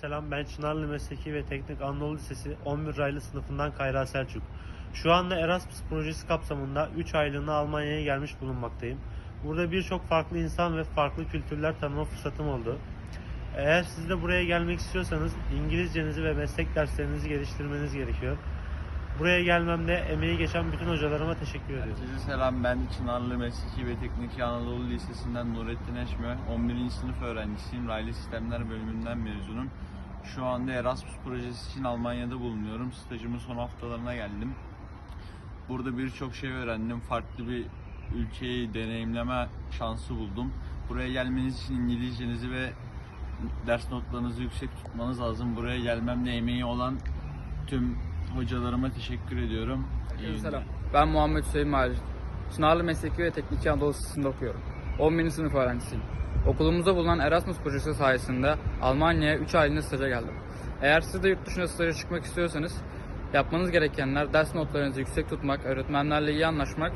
Çınarlı Mesleki ve Teknik Anadolu Lisesi 11 raylı sınıfından Kayra Selçuk. Şu anda Erasmus projesi kapsamında 3 aylığına Almanya'ya gelmiş bulunmaktayım. Burada birçok farklı insan ve farklı kültürler tanıma fırsatım oldu. Eğer siz de buraya gelmek istiyorsanız İngilizcenizi ve meslek derslerinizi geliştirmeniz gerekiyor. Buraya gelmemde emeği geçen bütün hocalarıma teşekkür ediyorum. Herkese selam ben Çınarlı Mesleki ve Teknik Anadolu Lisesi'nden Nurettin Eşme. 11. sınıf öğrencisiyim. Raylı Sistemler bölümünden mezunum. Şu anda Erasmus projesi için Almanya'da bulunuyorum. Stajımın son haftalarına geldim. Burada birçok şey öğrendim. Farklı bir ülkeyi deneyimleme şansı buldum. Buraya gelmeniz için İngilizcenizi ve ders notlarınızı yüksek tutmanız lazım. Buraya gelmemde emeği olan tüm hocalarıma teşekkür ediyorum. İyi. Selam. Ben Muhammed Hüseyin Macit. Çınarlı Mesleki ve Teknik Anadolu Lisesi'nde okuyorum. 11. sınıf öğrencisiyim. Okulumuzda bulunan Erasmus projesi sayesinde Almanya'ya 3 aylığına staja geldim. Eğer siz de yurt dışına staja çıkmak istiyorsanız yapmanız gerekenler ders notlarınızı yüksek tutmak, öğretmenlerle iyi anlaşmak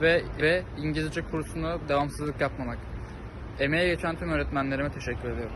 ve, ve İngilizce kursunu devamsızlık yapmamak. Emeğe geçen tüm öğretmenlerime teşekkür ediyorum.